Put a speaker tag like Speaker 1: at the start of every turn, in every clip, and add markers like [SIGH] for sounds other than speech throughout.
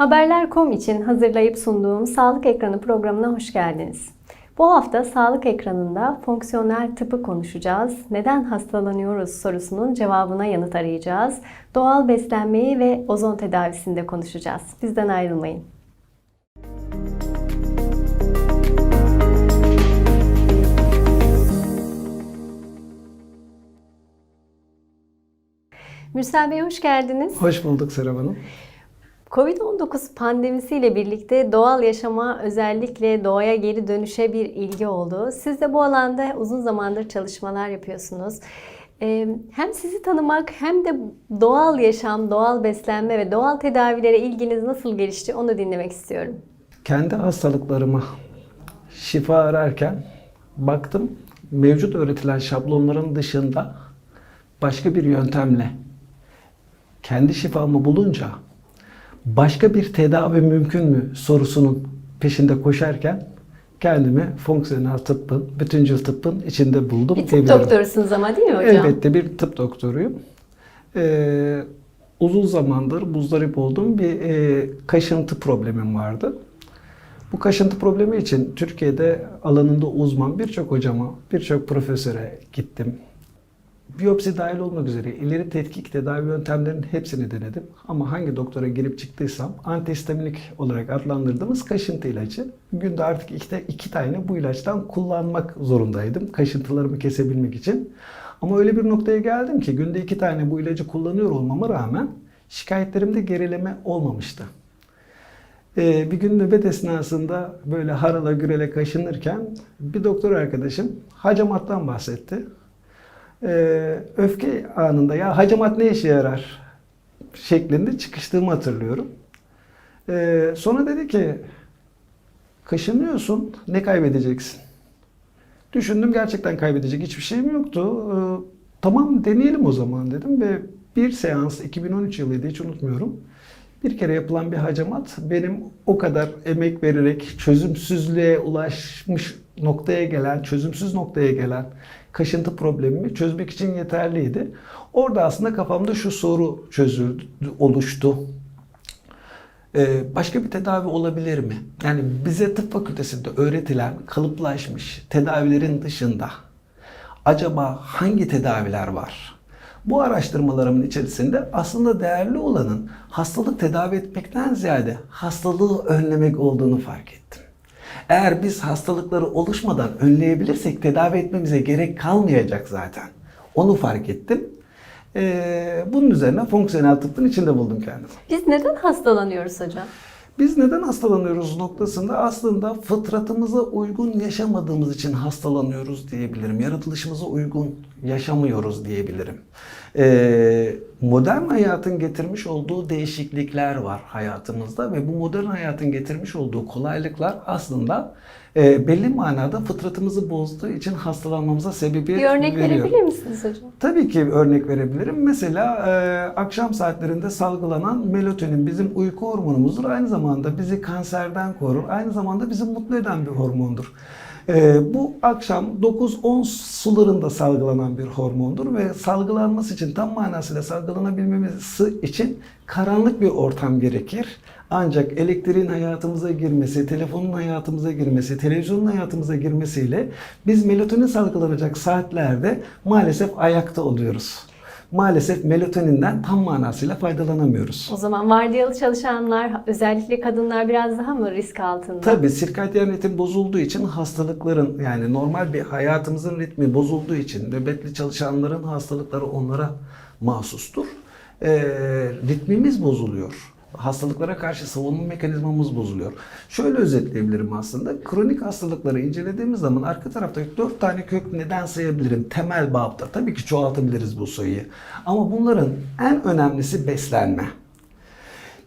Speaker 1: Haberler.com için hazırlayıp sunduğum Sağlık Ekranı programına hoş geldiniz. Bu hafta Sağlık Ekranı'nda fonksiyonel tıpı konuşacağız. Neden hastalanıyoruz sorusunun cevabına yanıt arayacağız. Doğal beslenmeyi ve ozon tedavisinde konuşacağız. Bizden ayrılmayın. Mürsel Bey hoş geldiniz.
Speaker 2: Hoş bulduk Serap Hanım.
Speaker 1: Covid-19 pandemisiyle birlikte doğal yaşama özellikle doğaya geri dönüşe bir ilgi oldu. Siz de bu alanda uzun zamandır çalışmalar yapıyorsunuz. Hem sizi tanımak hem de doğal yaşam, doğal beslenme ve doğal tedavilere ilginiz nasıl gelişti onu dinlemek istiyorum.
Speaker 2: Kendi hastalıklarıma şifa ararken baktım mevcut öğretilen şablonların dışında başka bir yöntemle kendi şifamı bulunca başka bir tedavi mümkün mü sorusunun peşinde koşarken kendimi fonksiyonel tıbbın, bütüncül tıbbın içinde buldum
Speaker 1: Bir tıp
Speaker 2: diyebilirim.
Speaker 1: doktorusunuz ama değil mi hocam?
Speaker 2: Elbette bir tıp doktoruyum. Ee, uzun zamandır muzdarip olduğum bir e, kaşıntı problemim vardı. Bu kaşıntı problemi için Türkiye'de alanında uzman birçok hocama, birçok profesöre gittim. Biyopsi dahil olmak üzere ileri tetkik tedavi yöntemlerinin hepsini denedim. Ama hangi doktora girip çıktıysam antihistaminik olarak adlandırdığımız kaşıntı ilacı. Günde artık iki, iki tane bu ilaçtan kullanmak zorundaydım. Kaşıntılarımı kesebilmek için. Ama öyle bir noktaya geldim ki günde iki tane bu ilacı kullanıyor olmama rağmen şikayetlerimde gerileme olmamıştı. Ee, bir gün nöbet esnasında böyle harala gürele kaşınırken bir doktor arkadaşım hacamattan bahsetti. Ee, öfke anında ya hacamat ne işe yarar şeklinde çıkıştığımı hatırlıyorum. Ee, sonra dedi ki kaşınıyorsun ne kaybedeceksin? Düşündüm gerçekten kaybedecek hiçbir şeyim yoktu. Ee, tamam deneyelim o zaman dedim ve bir seans 2013 yılıydı hiç unutmuyorum. Bir kere yapılan bir hacamat benim o kadar emek vererek çözümsüzlüğe ulaşmış noktaya gelen, çözümsüz noktaya gelen kaşıntı problemimi çözmek için yeterliydi. Orada aslında kafamda şu soru çözüldü, oluştu. Ee, başka bir tedavi olabilir mi? Yani bize tıp fakültesinde öğretilen kalıplaşmış tedavilerin dışında acaba hangi tedaviler var? Bu araştırmalarımın içerisinde aslında değerli olanın hastalık tedavi etmekten ziyade hastalığı önlemek olduğunu fark ettim. Eğer biz hastalıkları oluşmadan önleyebilirsek tedavi etmemize gerek kalmayacak zaten. Onu fark ettim. Ee, bunun üzerine fonksiyonel tıbbın içinde buldum kendimi.
Speaker 1: Biz neden hastalanıyoruz hocam?
Speaker 2: Biz neden hastalanıyoruz noktasında aslında fıtratımıza uygun yaşamadığımız için hastalanıyoruz diyebilirim. Yaratılışımıza uygun yaşamıyoruz diyebilirim. Ee, modern hayatın getirmiş olduğu değişiklikler var hayatımızda ve bu modern hayatın getirmiş olduğu kolaylıklar aslında e, belli manada fıtratımızı bozduğu için hastalanmamıza sebebiyet
Speaker 1: Bir örnek
Speaker 2: veriyor.
Speaker 1: verebilir misiniz hocam?
Speaker 2: Tabii ki örnek verebilirim. Mesela e, akşam saatlerinde salgılanan melatonin bizim uyku hormonumuzdur. Aynı zamanda bizi kanserden korur. Aynı zamanda bizi mutlu eden bir hormondur. E, bu akşam 9-10 sularında salgılanan bir hormondur ve salgılanması için tam manasıyla salgılanabilmesi için karanlık bir ortam gerekir. Ancak elektriğin hayatımıza girmesi, telefonun hayatımıza girmesi, televizyonun hayatımıza girmesiyle biz melatonin salgılanacak saatlerde maalesef ayakta oluyoruz. Maalesef melatoninden tam manasıyla faydalanamıyoruz.
Speaker 1: O zaman vardiyalı çalışanlar, özellikle kadınlar biraz daha mı risk altında?
Speaker 2: Tabii sirkadyen ritim bozulduğu için hastalıkların yani normal bir hayatımızın ritmi bozulduğu için nöbetli çalışanların hastalıkları onlara mahsustur. Ee, ritmimiz bozuluyor. Hastalıklara karşı savunma mekanizmamız bozuluyor. Şöyle özetleyebilirim aslında. Kronik hastalıkları incelediğimiz zaman arka tarafta 4 tane kök neden sayabilirim temel babda. Tabii ki çoğaltabiliriz bu sayıyı. Ama bunların en önemlisi beslenme.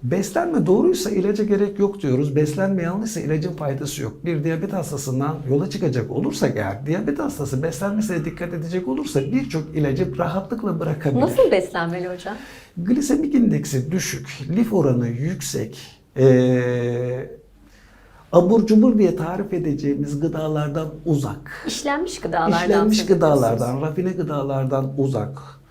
Speaker 2: Beslenme doğruysa ilaca gerek yok diyoruz. Beslenme yanlışsa ilacın faydası yok. Bir diyabet hastasından yola çıkacak olursak eğer, diyabet hastası beslenmesine dikkat edecek olursa birçok ilacı rahatlıkla bırakabilir.
Speaker 1: Nasıl beslenmeli hocam?
Speaker 2: Glisemik indeksi düşük, lif oranı yüksek, ee, abur cubur diye tarif edeceğimiz gıdalardan uzak.
Speaker 1: İşlenmiş gıdalardan
Speaker 2: İşlenmiş gıdalardan, rafine gıdalardan uzak.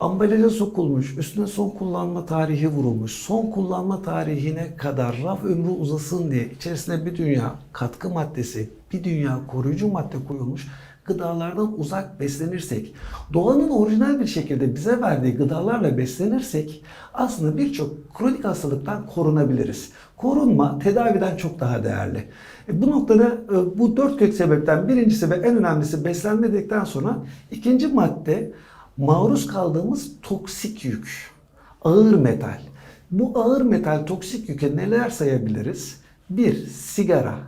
Speaker 2: Ambalaja sokulmuş, üstüne son kullanma tarihi vurulmuş. Son kullanma tarihine kadar raf ömrü uzasın diye içerisine bir dünya katkı maddesi, bir dünya koruyucu madde koyulmuş gıdalardan uzak beslenirsek, doğanın orijinal bir şekilde bize verdiği gıdalarla beslenirsek aslında birçok kronik hastalıktan korunabiliriz. Korunma tedaviden çok daha değerli. E, bu noktada e, bu dört kök sebepten birincisi ve en önemlisi beslenme dedikten sonra ikinci madde maruz kaldığımız toksik yük. Ağır metal. Bu ağır metal toksik yüke neler sayabiliriz? 1. Sigara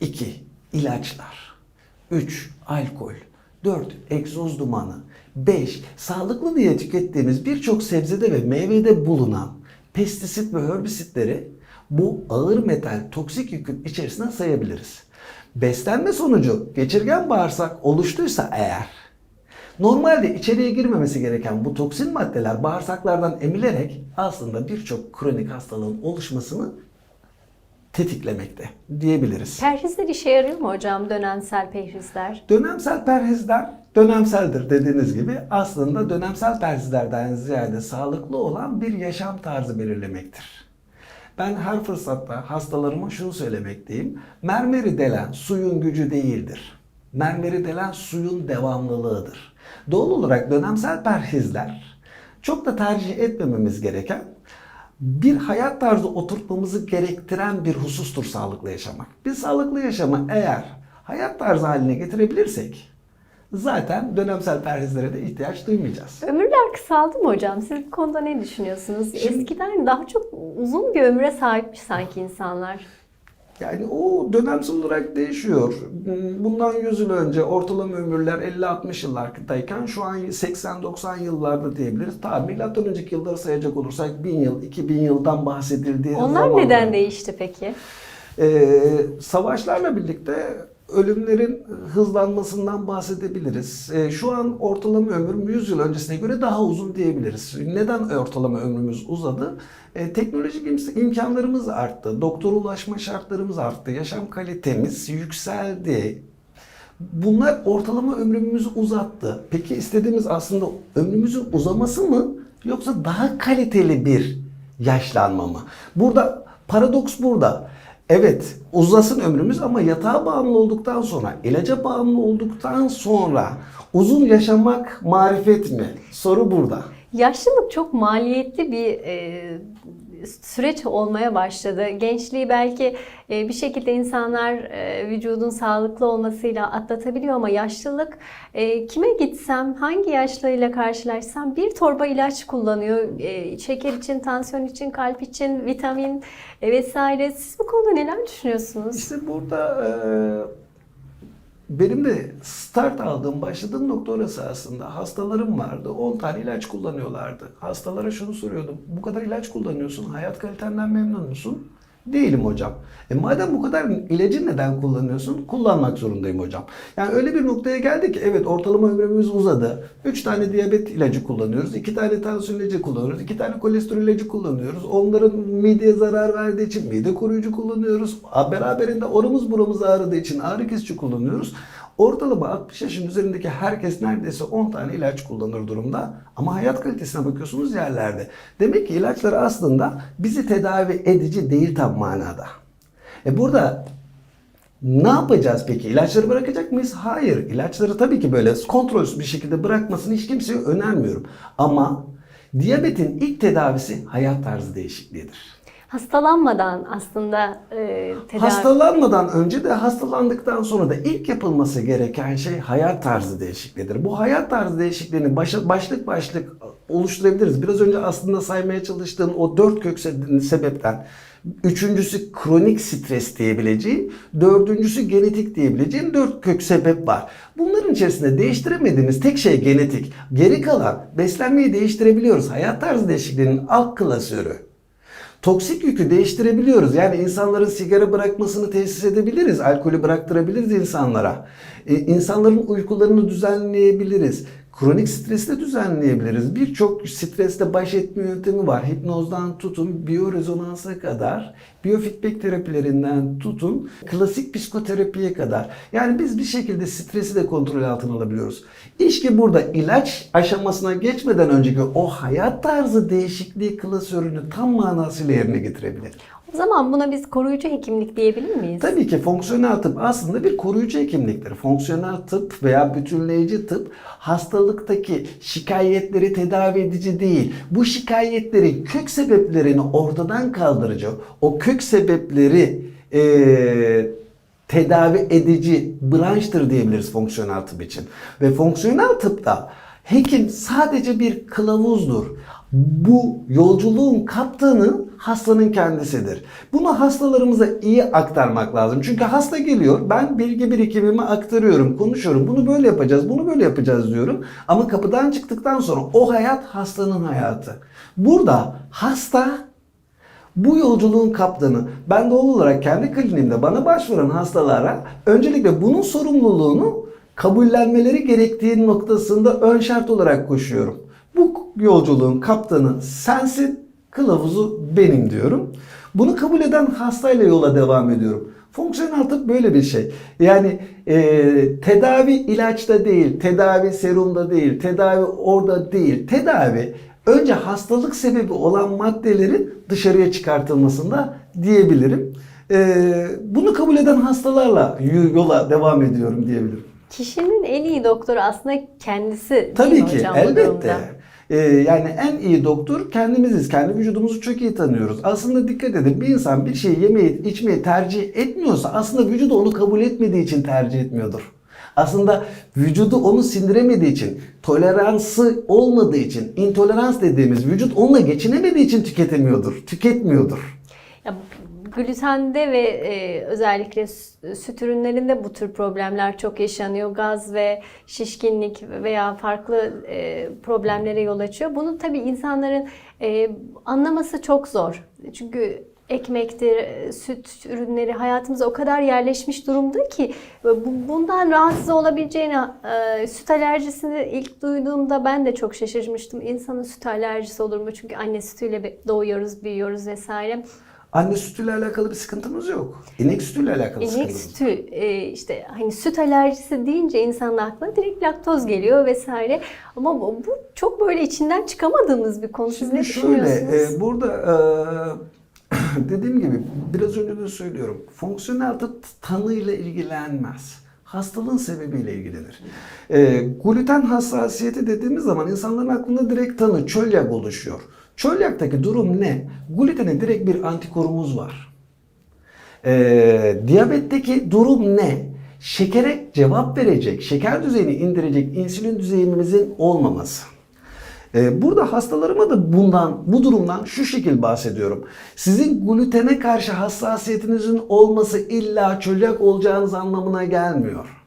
Speaker 2: 2. ilaçlar 3. Alkol 4. Egzoz dumanı 5. Sağlıklı diye tükettiğimiz birçok sebzede ve meyvede bulunan pestisit ve herbisitleri bu ağır metal toksik yükün içerisine sayabiliriz. Beslenme sonucu geçirgen bağırsak oluştuysa eğer Normalde içeriye girmemesi gereken bu toksin maddeler bağırsaklardan emilerek aslında birçok kronik hastalığın oluşmasını tetiklemekte diyebiliriz.
Speaker 1: Perhizler işe yarıyor mu hocam dönemsel perhizler?
Speaker 2: Dönemsel perhizler dönemseldir dediğiniz gibi aslında dönemsel perhizlerden ziyade sağlıklı olan bir yaşam tarzı belirlemektir. Ben her fırsatta hastalarıma şunu söylemekteyim. Mermeri delen suyun gücü değildir. Mermeri delen suyun devamlılığıdır. Doğal olarak dönemsel perhizler çok da tercih etmememiz gereken bir hayat tarzı oturtmamızı gerektiren bir husustur sağlıklı yaşamak. Biz sağlıklı yaşamı eğer hayat tarzı haline getirebilirsek zaten dönemsel perhizlere de ihtiyaç duymayacağız.
Speaker 1: Ömürler kısaldı mı hocam? Siz bu konuda ne düşünüyorsunuz?
Speaker 2: Şimdi-
Speaker 1: Eskiden daha çok uzun bir ömre sahipmiş sanki insanlar.
Speaker 2: Yani o dönemsel olarak değişiyor. Bundan 100 yıl önce ortalama ömürler 50-60 yıllardayken şu an 80-90 yıllarda diyebiliriz. Tabi milattan önceki yılları sayacak olursak 1000 yıl, 2000 yıldan bahsedildiği
Speaker 1: Onlar
Speaker 2: zamanlar-
Speaker 1: neden değişti peki?
Speaker 2: Ee, savaşlarla birlikte ölümlerin hızlanmasından bahsedebiliriz. Ee, şu an ortalama ömür 100 yıl öncesine göre daha uzun diyebiliriz. Neden ortalama ömrümüz uzadı? Ee, teknolojik im- imkanlarımız arttı, doktora ulaşma şartlarımız arttı, yaşam kalitemiz yükseldi. Bunlar ortalama ömrümüzü uzattı. Peki istediğimiz aslında ömrümüzün uzaması mı yoksa daha kaliteli bir yaşlanma mı? Burada paradoks burada. Evet uzasın ömrümüz ama yatağa bağımlı olduktan sonra, ilaca bağımlı olduktan sonra uzun yaşamak marifet mi? Soru burada.
Speaker 1: Yaşlılık çok maliyetli bir e, süreç olmaya başladı. Gençliği belki e, bir şekilde insanlar e, vücudun sağlıklı olmasıyla atlatabiliyor ama yaşlılık e, kime gitsem, hangi yaşlıyla karşılaşsam bir torba ilaç kullanıyor. Şeker için, tansiyon için, kalp için, vitamin vesaire. Siz bu konuda neler düşünüyorsunuz?
Speaker 2: İşte burada benim de start aldığım, başladığım nokta orası aslında. Hastalarım vardı. 10 tane ilaç kullanıyorlardı. Hastalara şunu soruyordum. Bu kadar ilaç kullanıyorsun. Hayat kalitenden memnun musun? Değilim hocam. E madem bu kadar ilacı neden kullanıyorsun? Kullanmak zorundayım hocam. Yani öyle bir noktaya geldik ki evet ortalama ömrümüz uzadı. 3 tane diyabet ilacı kullanıyoruz. 2 tane tansiyon ilacı kullanıyoruz. 2 tane kolesterol ilacı kullanıyoruz. Onların mideye zarar verdiği için mide koruyucu kullanıyoruz. Beraberinde oramız buramız ağrıdığı için ağrı kesici kullanıyoruz. Ortalama 60 yaşın üzerindeki herkes neredeyse 10 tane ilaç kullanır durumda. Ama hayat kalitesine bakıyorsunuz yerlerde. Demek ki ilaçlar aslında bizi tedavi edici değil tam manada. E burada ne yapacağız peki? İlaçları bırakacak mıyız? Hayır. İlaçları tabii ki böyle kontrolsüz bir şekilde bırakmasını hiç kimseye önermiyorum. Ama diyabetin ilk tedavisi hayat tarzı değişikliğidir.
Speaker 1: Hastalanmadan aslında e, tedavi...
Speaker 2: Hastalanmadan önce de hastalandıktan sonra da ilk yapılması gereken şey hayat tarzı değişikliğidir. Bu hayat tarzı değişikliğini başa- başlık başlık oluşturabiliriz. Biraz önce aslında saymaya çalıştığım o dört kök se- sebepten Üçüncüsü kronik stres diyebileceğim, dördüncüsü genetik diyebileceğim dört kök sebep var. Bunların içerisinde değiştiremediğimiz tek şey genetik. Geri kalan beslenmeyi değiştirebiliyoruz. Hayat tarzı değişikliğinin alt klasörü. Toksik yükü değiştirebiliyoruz. Yani insanların sigara bırakmasını tesis edebiliriz. Alkolü bıraktırabiliriz insanlara. Ee, insanların uykularını düzenleyebiliriz. Kronik stresi de düzenleyebiliriz. Birçok stresle baş etme yöntemi var. Hipnozdan tutun, biyorezonansa kadar, biyofeedback terapilerinden tutun, klasik psikoterapiye kadar. Yani biz bir şekilde stresi de kontrol altına alabiliyoruz. İşte burada ilaç aşamasına geçmeden önceki o hayat tarzı değişikliği klasörünü tam manasıyla yerine getirebilir.
Speaker 1: O zaman buna biz koruyucu hekimlik diyebilir miyiz?
Speaker 2: Tabii ki fonksiyonel tıp aslında bir koruyucu hekimliktir. Fonksiyonel tıp veya bütünleyici tıp hastalıktaki şikayetleri tedavi edici değil. Bu şikayetlerin kök sebeplerini ortadan kaldırıcı, o kök sebepleri eee, tedavi edici branştır diyebiliriz fonksiyonel tıp için. Ve fonksiyonel tıpta hekim sadece bir kılavuzdur. Bu yolculuğun kaptanı hastanın kendisidir. Bunu hastalarımıza iyi aktarmak lazım. Çünkü hasta geliyor, ben bilgi birikimimi aktarıyorum, konuşuyorum. Bunu böyle yapacağız, bunu böyle yapacağız diyorum. Ama kapıdan çıktıktan sonra o hayat hastanın hayatı. Burada hasta bu yolculuğun kaptanı. Ben doğal olarak kendi kliniğimde bana başvuran hastalara öncelikle bunun sorumluluğunu kabullenmeleri gerektiği noktasında ön şart olarak koşuyorum. Bu yolculuğun kaptanı sensin, kılavuzu benim diyorum. Bunu kabul eden hastayla yola devam ediyorum. Fonksiyonel tıp böyle bir şey. Yani e, tedavi ilaçta değil, tedavi serumda değil, tedavi orada değil. Tedavi önce hastalık sebebi olan maddelerin dışarıya çıkartılmasında diyebilirim. E, bunu kabul eden hastalarla yola devam ediyorum diyebilirim.
Speaker 1: Kişinin en iyi doktoru aslında kendisi
Speaker 2: Tabii ki
Speaker 1: hocam
Speaker 2: elbette. Ee, yani en iyi doktor kendimiziz. Kendi vücudumuzu çok iyi tanıyoruz. Aslında dikkat edin bir insan bir şey yemeyi içmeyi tercih etmiyorsa aslında vücudu onu kabul etmediği için tercih etmiyordur. Aslında vücudu onu sindiremediği için, toleransı olmadığı için, intolerans dediğimiz vücut onunla geçinemediği için tüketemiyordur, tüketmiyordur.
Speaker 1: Ya, glutende ve e, özellikle sü- süt ürünlerinde bu tür problemler çok yaşanıyor. Gaz ve şişkinlik veya farklı e, problemlere yol açıyor. Bunu tabii insanların e, anlaması çok zor. Çünkü ekmektir, e, süt ürünleri hayatımıza o kadar yerleşmiş durumda ki bu- bundan rahatsız olabileceğini, e, süt alerjisini ilk duyduğumda ben de çok şaşırmıştım. İnsanın süt alerjisi olur mu? Çünkü anne sütüyle doğuyoruz, büyüyoruz vesaire.
Speaker 2: Anne sütüyle alakalı bir sıkıntımız yok. İnek sütüyle alakalı
Speaker 1: İnek
Speaker 2: sıkıntımız
Speaker 1: sütü e, işte hani süt alerjisi deyince insanın aklına direkt laktoz geliyor vesaire. Ama bu, bu çok böyle içinden çıkamadığımız bir konu. Siz ne
Speaker 2: Şimdi şöyle,
Speaker 1: düşünüyorsunuz?
Speaker 2: e, burada e, [CLEARS THROAT] dediğim gibi biraz önce de söylüyorum. Fonksiyonel tıp tanıyla ilgilenmez. Hastalığın sebebiyle ilgilenir. E, gluten hassasiyeti dediğimiz zaman insanların aklında direkt tanı, çölyak oluşuyor. Çölyaktaki durum ne? Glutene direkt bir antikorumuz var. Ee, diyabetteki durum ne? Şekere cevap verecek, şeker düzeyini indirecek insülin düzeyimizin olmaması. Ee, burada hastalarıma da bundan, bu durumdan şu şekil bahsediyorum. Sizin glutene karşı hassasiyetinizin olması illa çölyak olacağınız anlamına gelmiyor.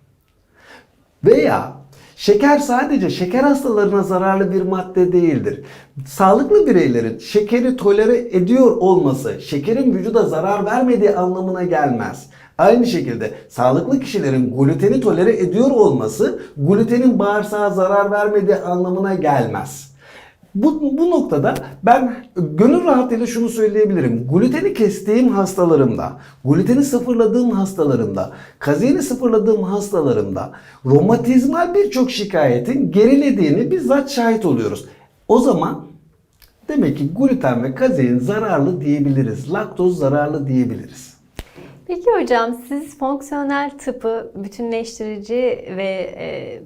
Speaker 2: Veya şeker sadece şeker hastalarına zararlı bir madde değildir. Sağlıklı bireylerin şekeri tolere ediyor olması şekerin vücuda zarar vermediği anlamına gelmez. Aynı şekilde sağlıklı kişilerin gluteni tolere ediyor olması glutenin bağırsağa zarar vermediği anlamına gelmez. Bu, bu noktada ben gönül rahatlığıyla şunu söyleyebilirim. Gluteni kestiğim hastalarımda, gluteni sıfırladığım hastalarımda, kazeini sıfırladığım hastalarımda romatizmal birçok şikayetin gerilediğini bizzat şahit oluyoruz. O zaman demek ki gluten ve kazein zararlı diyebiliriz. Laktoz zararlı diyebiliriz.
Speaker 1: Peki hocam siz fonksiyonel tıpı bütünleştirici ve e,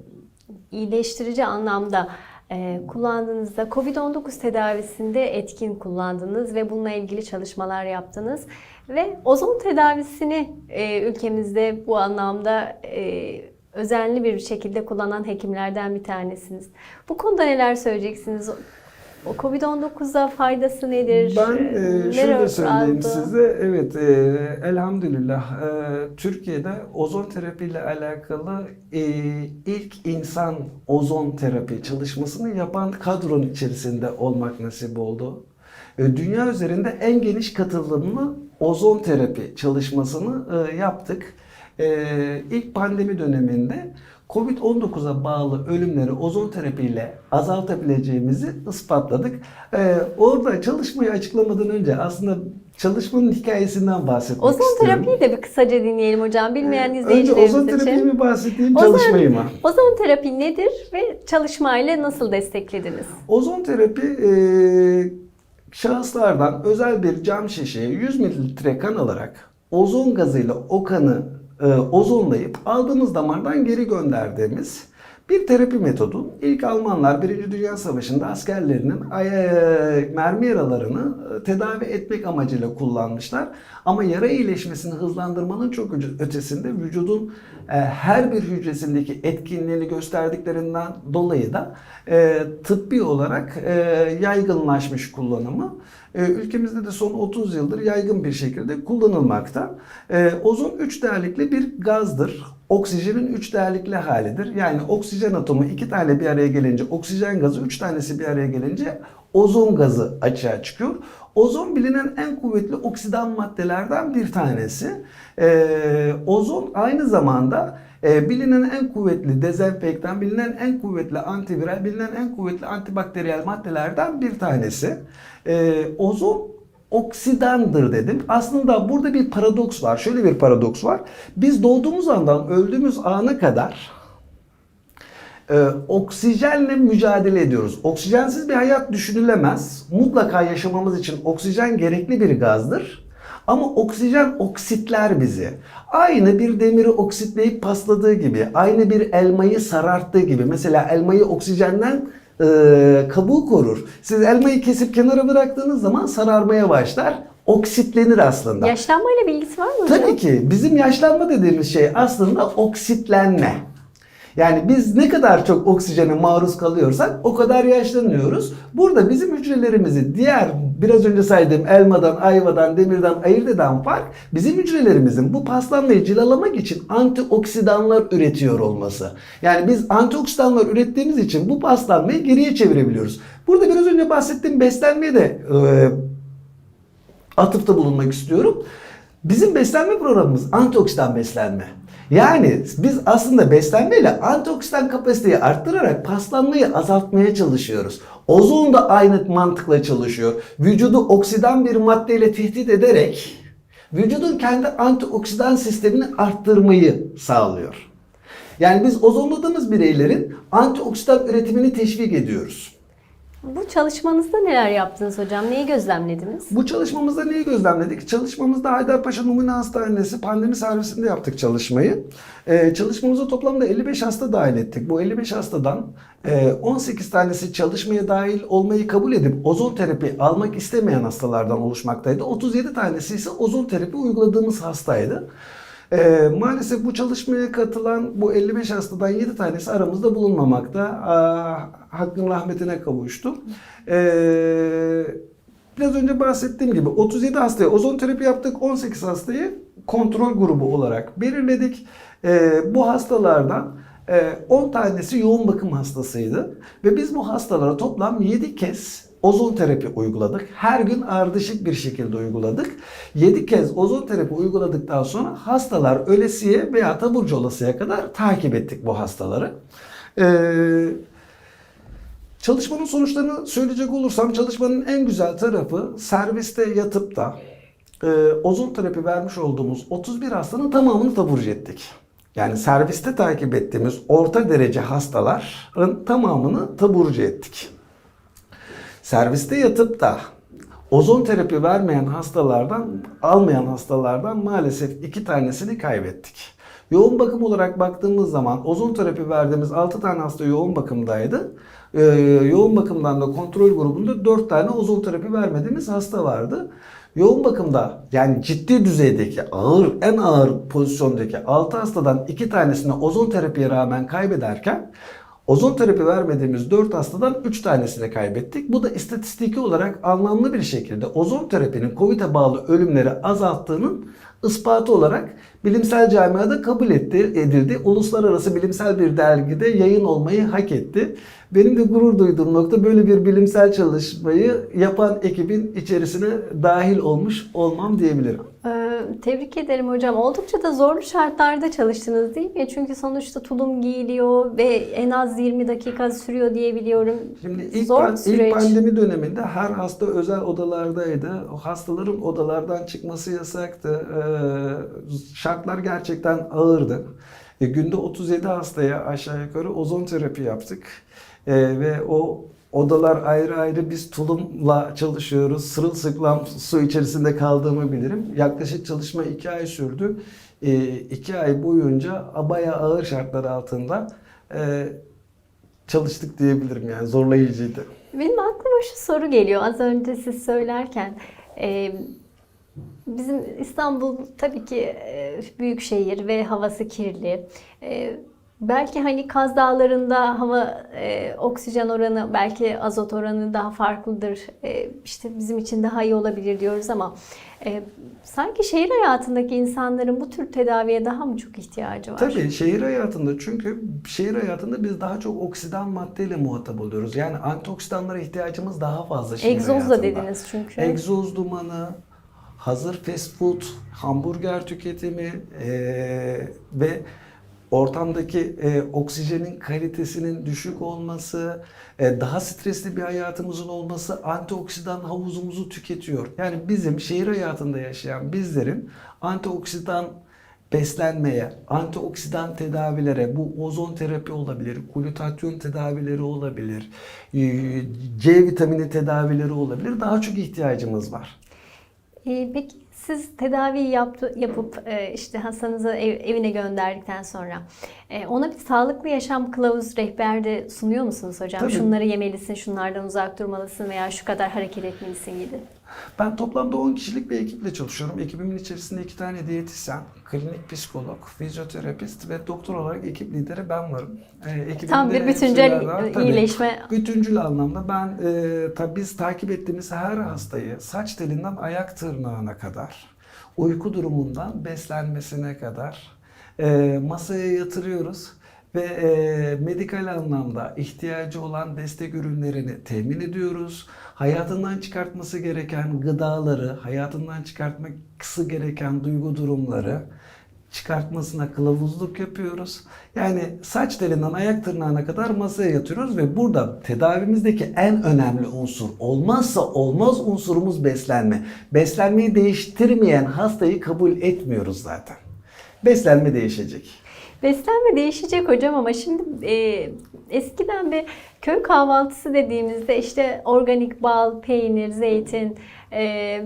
Speaker 1: iyileştirici anlamda e, kullandığınızda COVID-19 tedavisinde etkin kullandınız ve bununla ilgili çalışmalar yaptınız ve ozon tedavisini e, ülkemizde bu anlamda e, özenli bir şekilde kullanan hekimlerden bir tanesiniz. Bu konuda neler söyleyeceksiniz? O COVID-19'a faydası nedir?
Speaker 3: Ben e, şöyle söyleyeyim
Speaker 1: aldı?
Speaker 3: size. Evet e, elhamdülillah e, Türkiye'de ozon terapi ile alakalı e, ilk insan ozon terapi çalışmasını yapan kadronun içerisinde olmak nasip oldu. E, dünya üzerinde en geniş katılımlı ozon terapi çalışmasını e, yaptık. E, ilk pandemi döneminde
Speaker 2: Covid-19'a bağlı ölümleri ozon terapiyle azaltabileceğimizi ispatladık. Ee, orada çalışmayı açıklamadan önce aslında çalışmanın hikayesinden bahsetmek
Speaker 1: Ozon
Speaker 2: istiyorum.
Speaker 1: terapiyi de bir kısaca dinleyelim hocam. Bilmeyen
Speaker 2: Önce
Speaker 1: izleyicilerimiz
Speaker 2: ozon terapiyi
Speaker 1: için.
Speaker 2: mi bahsedeyim,
Speaker 1: Ozon-
Speaker 2: çalışmayı mı?
Speaker 1: Ozon terapi nedir ve çalışmayla nasıl desteklediniz?
Speaker 2: Ozon terapi e, şahıslardan özel bir cam şişeye 100 mililitre kan alarak ozon gazıyla o kanı e, ozonlayıp aldığımız damardan geri gönderdiğimiz bir terapi metodu. İlk Almanlar 1. Dünya Savaşı'nda askerlerinin mermi yaralarını e, tedavi etmek amacıyla kullanmışlar. Ama yara iyileşmesini hızlandırmanın çok ötesinde vücudun e, her bir hücresindeki etkinliğini gösterdiklerinden dolayı da e, tıbbi olarak yaygınlaşmış kullanımı. Ülkemizde de son 30 yıldır yaygın bir şekilde kullanılmakta. Ozon 3 değerlikli bir gazdır. Oksijenin 3 değerlikli halidir. Yani oksijen atomu 2 tane bir araya gelince oksijen gazı 3 tanesi bir araya gelince ozon gazı açığa çıkıyor. Ozon bilinen en kuvvetli oksidan maddelerden bir tanesi. Ee, ozon aynı zamanda e, bilinen en kuvvetli dezenfektan, bilinen en kuvvetli antiviral, bilinen en kuvvetli antibakteriyel maddelerden bir tanesi. Ee, ozon oksidandır dedim. Aslında burada bir paradoks var. Şöyle bir paradoks var. Biz doğduğumuz andan öldüğümüz ana kadar e, oksijenle mücadele ediyoruz. Oksijensiz bir hayat düşünülemez. Mutlaka yaşamamız için oksijen gerekli bir gazdır. Ama oksijen oksitler bizi. Aynı bir demiri oksitleyip pasladığı gibi, aynı bir elmayı sararttığı gibi. Mesela elmayı oksijenden e, kabuğu korur. Siz elmayı kesip kenara bıraktığınız zaman sararmaya başlar. Oksitlenir aslında.
Speaker 1: Yaşlanmayla bir ilgisi var mı?
Speaker 2: Tabii ki bizim yaşlanma dediğimiz şey aslında oksitlenme. Yani biz ne kadar çok oksijene maruz kalıyorsak o kadar yaşlanıyoruz. Burada bizim hücrelerimizi diğer biraz önce saydığım elmadan, ayvadan, demirden ayırt eden fark bizim hücrelerimizin bu paslanmayı cilalamak için antioksidanlar üretiyor olması. Yani biz antioksidanlar ürettiğimiz için bu paslanmayı geriye çevirebiliyoruz. Burada biraz önce bahsettiğim beslenmeye de e, atıfta bulunmak istiyorum. Bizim beslenme programımız antioksidan beslenme. Yani biz aslında beslenmeyle antioksidan kapasiteyi arttırarak paslanmayı azaltmaya çalışıyoruz. Ozon da aynı mantıkla çalışıyor. Vücudu oksidan bir maddeyle tehdit ederek vücudun kendi antioksidan sistemini arttırmayı sağlıyor. Yani biz ozonladığımız bireylerin antioksidan üretimini teşvik ediyoruz.
Speaker 1: Bu çalışmanızda neler yaptınız hocam? Neyi gözlemlediniz?
Speaker 2: Bu çalışmamızda neyi gözlemledik? Çalışmamızda Haydarpaşa Numune Hastanesi pandemi servisinde yaptık çalışmayı. Ee, çalışmamıza toplamda 55 hasta dahil ettik. Bu 55 hastadan e, 18 tanesi çalışmaya dahil olmayı kabul edip ozon terapi almak istemeyen hastalardan oluşmaktaydı. 37 tanesi ise ozon terapi uyguladığımız hastaydı. Ee, maalesef bu çalışmaya katılan bu 55 hastadan 7 tanesi aramızda bulunmamakta. Hakkın rahmetine kavuştu. Ee, biraz önce bahsettiğim gibi 37 hastaya ozon terapi yaptık. 18 hastayı kontrol grubu olarak belirledik. Ee, bu hastalardan e, 10 tanesi yoğun bakım hastasıydı. Ve biz bu hastalara toplam 7 kez ozon terapi uyguladık. Her gün ardışık bir şekilde uyguladık. 7 kez ozon terapi uyguladıktan sonra hastalar ölesiye veya taburcu olasıya kadar takip ettik bu hastaları. Ee, Çalışmanın sonuçlarını söyleyecek olursam çalışmanın en güzel tarafı serviste yatıp da e, ozon terapi vermiş olduğumuz 31 hastanın tamamını taburcu ettik. Yani serviste takip ettiğimiz orta derece hastaların tamamını taburcu ettik. Serviste yatıp da ozon terapi vermeyen hastalardan, almayan hastalardan maalesef iki tanesini kaybettik. Yoğun bakım olarak baktığımız zaman ozon terapi verdiğimiz 6 tane hasta yoğun bakımdaydı. Ee, yoğun bakımdan da kontrol grubunda 4 tane ozon terapi vermediğimiz hasta vardı. Yoğun bakımda yani ciddi düzeydeki ağır en ağır pozisyondaki 6 hastadan 2 tanesini ozon terapiye rağmen kaybederken Ozon terapi vermediğimiz 4 hastadan 3 tanesini kaybettik. Bu da istatistiki olarak anlamlı bir şekilde ozon terapinin COVID'e bağlı ölümleri azalttığının ispatı olarak bilimsel camiada kabul etti, edildi. Uluslararası bilimsel bir dergide yayın olmayı hak etti. Benim de gurur duyduğum nokta böyle bir bilimsel çalışmayı yapan ekibin içerisine dahil olmuş olmam diyebilirim.
Speaker 1: Tebrik ederim hocam. Oldukça da zorlu şartlarda çalıştınız değil mi? Çünkü sonuçta tulum giyiliyor ve en az 20 dakika sürüyor diye biliyorum.
Speaker 2: Şimdi ilk,
Speaker 1: Zor
Speaker 2: pan-
Speaker 1: süreç.
Speaker 2: ilk pandemi döneminde her hasta özel odalardaydı. O hastaların odalardan çıkması yasaktı. Ee, şartlar gerçekten ağırdı. E, günde 37 hastaya aşağı yukarı ozon terapi yaptık. E, ve o odalar ayrı ayrı biz tulumla çalışıyoruz. Sırılsıklam su içerisinde kaldığımı bilirim. Yaklaşık çalışma 2 ay sürdü. 2 ay boyunca abaya ağır şartlar altında e, çalıştık diyebilirim yani zorlayıcıydı.
Speaker 1: Benim aklıma şu soru geliyor az önce siz söylerken. e, bizim İstanbul tabii ki e, büyük şehir ve havası kirli. E, belki hani Kaz Dağları'nda hava e, oksijen oranı belki azot oranı daha farklıdır. E, işte bizim için daha iyi olabilir diyoruz ama e, sanki şehir hayatındaki insanların bu tür tedaviye daha mı çok ihtiyacı var?
Speaker 2: Tabii şehir hayatında çünkü şehir hayatında biz daha çok oksidan maddeyle muhatap oluyoruz. Yani antioksidanlara ihtiyacımız daha fazla şehir
Speaker 1: Egzozla
Speaker 2: hayatında.
Speaker 1: dediniz çünkü.
Speaker 2: Egzoz dumanı, hazır fast food, hamburger tüketimi eee, ve ortamdaki eee, oksijenin kalitesinin düşük olması, eee, daha stresli bir hayatımızın olması antioksidan havuzumuzu tüketiyor. Yani bizim şehir hayatında yaşayan bizlerin antioksidan beslenmeye, antioksidan tedavilere, bu ozon terapi olabilir, glutatyon tedavileri olabilir, eee, C vitamini tedavileri olabilir. Daha çok ihtiyacımız var.
Speaker 1: Ee, Peki siz tedavi yaptı, yapıp e, işte hastanızı ev- evine gönderdikten sonra e, ona bir sağlıklı yaşam kılavuz rehber de sunuyor musunuz hocam?
Speaker 2: Tabii.
Speaker 1: Şunları yemelisin, şunlardan uzak durmalısın veya şu kadar hareket etmelisin gibi.
Speaker 2: Ben toplamda 10 kişilik bir ekiple çalışıyorum. Ekibimin içerisinde iki tane diyetisyen, klinik psikolog, fizyoterapist ve doktor olarak ekip lideri ben varım. Ee, ekibimde
Speaker 1: Tam bir bütüncül
Speaker 2: var. Tabii.
Speaker 1: iyileşme.
Speaker 2: Bütüncül anlamda ben e, tabii biz takip ettiğimiz her hastayı saç telinden ayak tırnağına kadar, uyku durumundan beslenmesine kadar e, masaya yatırıyoruz ve e, medikal anlamda ihtiyacı olan destek ürünlerini temin ediyoruz. Hayatından çıkartması gereken gıdaları, hayatından çıkartması gereken duygu durumları çıkartmasına kılavuzluk yapıyoruz. Yani saç telinden ayak tırnağına kadar masaya yatıyoruz ve burada tedavimizdeki en önemli unsur olmazsa olmaz unsurumuz beslenme. Beslenmeyi değiştirmeyen hastayı kabul etmiyoruz zaten. Beslenme değişecek.
Speaker 1: Beslenme değişecek hocam ama şimdi e, eskiden bir köy kahvaltısı dediğimizde işte organik bal, peynir, zeytin, e,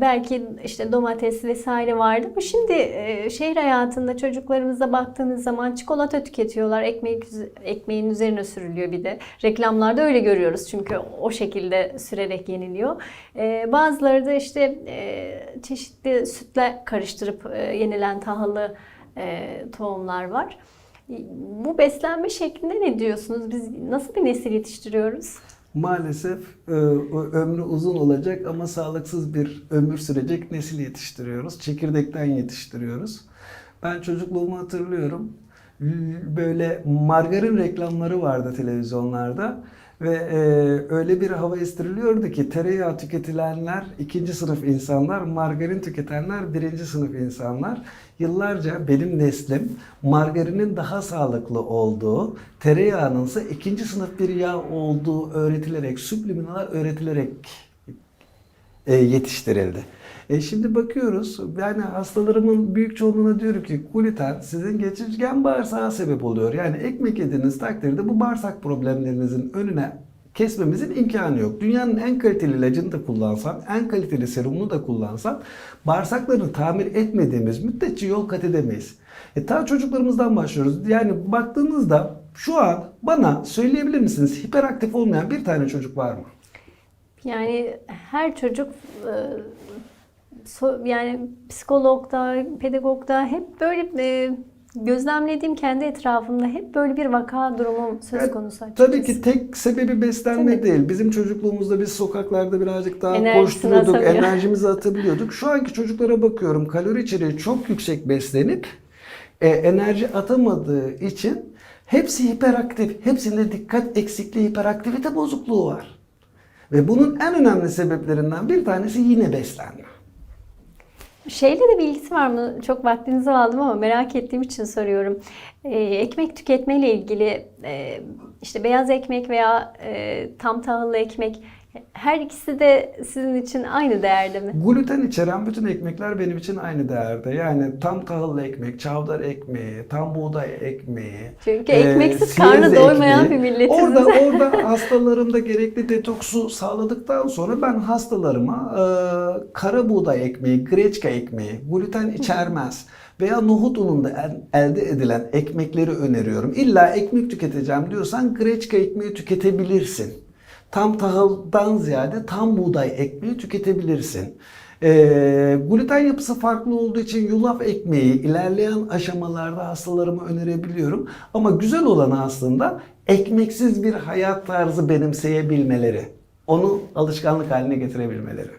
Speaker 1: belki işte domates vesaire vardı. Bu şimdi e, şehir hayatında çocuklarımıza baktığınız zaman çikolata tüketiyorlar. Ekmek ekmeğin üzerine sürülüyor bir de. Reklamlarda öyle görüyoruz çünkü o şekilde sürerek yeniliyor. E, bazıları da işte e, çeşitli sütle karıştırıp e, yenilen tahıllı e, tohumlar var. Bu beslenme şeklinde ne diyorsunuz? Biz nasıl bir nesil yetiştiriyoruz?
Speaker 2: Maalesef e, ömrü uzun olacak ama sağlıksız bir ömür sürecek nesil yetiştiriyoruz. Çekirdekten yetiştiriyoruz. Ben çocukluğumu hatırlıyorum. Böyle margarin reklamları vardı televizyonlarda ve e, öyle bir hava estiriliyordu ki tereyağı tüketilenler ikinci sınıf insanlar, margarin tüketenler birinci sınıf insanlar. Yıllarca benim neslim margarinin daha sağlıklı olduğu, tereyağının ise ikinci sınıf bir yağ olduğu öğretilerek, subliminal öğretilerek e, yetiştirildi. E şimdi bakıyoruz yani hastalarımın büyük çoğunluğuna diyorum ki gluten sizin geçirgen bağırsağa sebep oluyor. Yani ekmek yediğiniz takdirde bu bağırsak problemlerinizin önüne kesmemizin imkanı yok. Dünyanın en kaliteli ilacını da kullansan, en kaliteli serumunu da kullansan bağırsaklarını tamir etmediğimiz müddetçe yol kat edemeyiz. E ta çocuklarımızdan başlıyoruz. Yani baktığınızda şu an bana söyleyebilir misiniz hiperaktif olmayan bir tane çocuk var mı?
Speaker 1: Yani her çocuk e, yani psikologda, pedagogda hep böyle e, gözlemlediğim kendi etrafımda hep böyle bir vaka durumum söz konusu açıkçası.
Speaker 2: Tabii ki tek sebebi beslenme
Speaker 1: Tabii.
Speaker 2: değil. Bizim çocukluğumuzda biz sokaklarda birazcık daha
Speaker 1: Enerjisini
Speaker 2: koşturuyorduk, enerjimizi atabiliyorduk. Şu anki çocuklara bakıyorum kalori içeriği çok yüksek beslenip e, enerji atamadığı için hepsi hiperaktif. Hepsinde dikkat eksikliği, hiperaktivite bozukluğu var. Ve bunun en önemli sebeplerinden bir tanesi yine beslenme.
Speaker 1: Şeyle de bir ilgisi var mı? Çok vaktinizi aldım ama merak ettiğim için soruyorum. Ee, ekmek tüketmeyle ilgili e, işte beyaz ekmek veya e, tam tahıllı ekmek her ikisi de sizin için aynı değerde mi?
Speaker 2: Gluten içeren bütün ekmekler benim için aynı değerde. Yani tam tahıllı ekmek, çavdar ekmeği, tam buğday ekmeği.
Speaker 1: Çünkü
Speaker 2: e,
Speaker 1: ekmeksiz karnı doymayan
Speaker 2: ekmeği.
Speaker 1: bir milletiz.
Speaker 2: Orada orada hastalarımda gerekli detoksu sağladıktan sonra ben hastalarıma e, kara buğday ekmeği, greçka ekmeği, gluten içermez veya nohut ununda el- elde edilen ekmekleri öneriyorum. İlla ekmek tüketeceğim diyorsan greçka ekmeği tüketebilirsin. Tam tahıldan ziyade tam buğday ekmeği tüketebilirsin. Ee, gluten yapısı farklı olduğu için yulaf ekmeği ilerleyen aşamalarda hastalarıma önerebiliyorum. Ama güzel olanı aslında ekmeksiz bir hayat tarzı benimseyebilmeleri. Onu alışkanlık haline getirebilmeleri.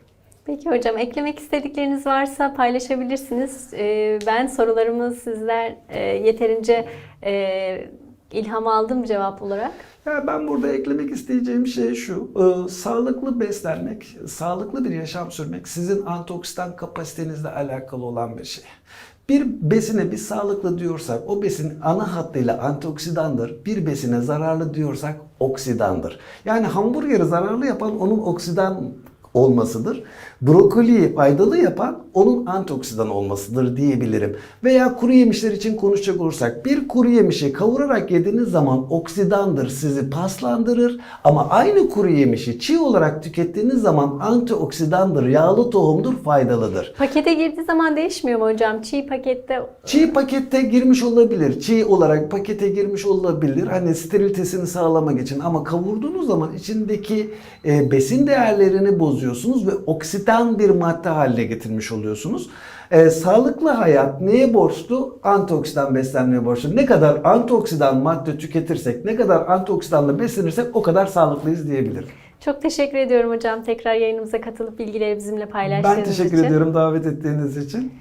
Speaker 1: Peki hocam eklemek istedikleriniz varsa paylaşabilirsiniz. Ee, ben sorularımı sizler e, yeterince e, ilham aldım cevap olarak.
Speaker 2: Ya ben burada eklemek isteyeceğim şey şu. e, sağlıklı beslenmek, sağlıklı bir yaşam sürmek sizin antioksidan kapasitenizle alakalı olan bir şey. Bir besine biz sağlıklı diyorsak o besin ana hattıyla antioksidandır. Bir besine zararlı diyorsak oksidandır. Yani hamburgeri zararlı yapan onun oksidan olmasıdır. Brokoliyi faydalı yapan onun antioksidan olmasıdır diyebilirim. Veya kuru yemişler için konuşacak olursak bir kuru yemişi kavurarak yediğiniz zaman oksidandır sizi paslandırır ama aynı kuru yemişi çiğ olarak tükettiğiniz zaman antioksidandır, yağlı tohumdur, faydalıdır.
Speaker 1: Pakete girdiği zaman değişmiyor mu hocam? Çiğ pakette
Speaker 2: Çiğ pakette girmiş olabilir. Çiğ olarak pakete girmiş olabilir. Hani sterilitesini sağlamak için ama kavurduğunuz zaman içindeki e, besin değerlerini bozuyorsunuz ve oksidan bir madde haline getirmiş oluyorsunuz. E, sağlıklı hayat neye borçlu? Antioksidan beslenmeye borçlu. Ne kadar antioksidan madde tüketirsek, ne kadar antioksidanla beslenirsek o kadar sağlıklıyız diyebilirim.
Speaker 1: çok teşekkür ediyorum hocam. Tekrar yayınımıza katılıp bilgileri bizimle paylaştığınız
Speaker 2: Ben teşekkür
Speaker 1: için.
Speaker 2: ediyorum davet ettiğiniz için.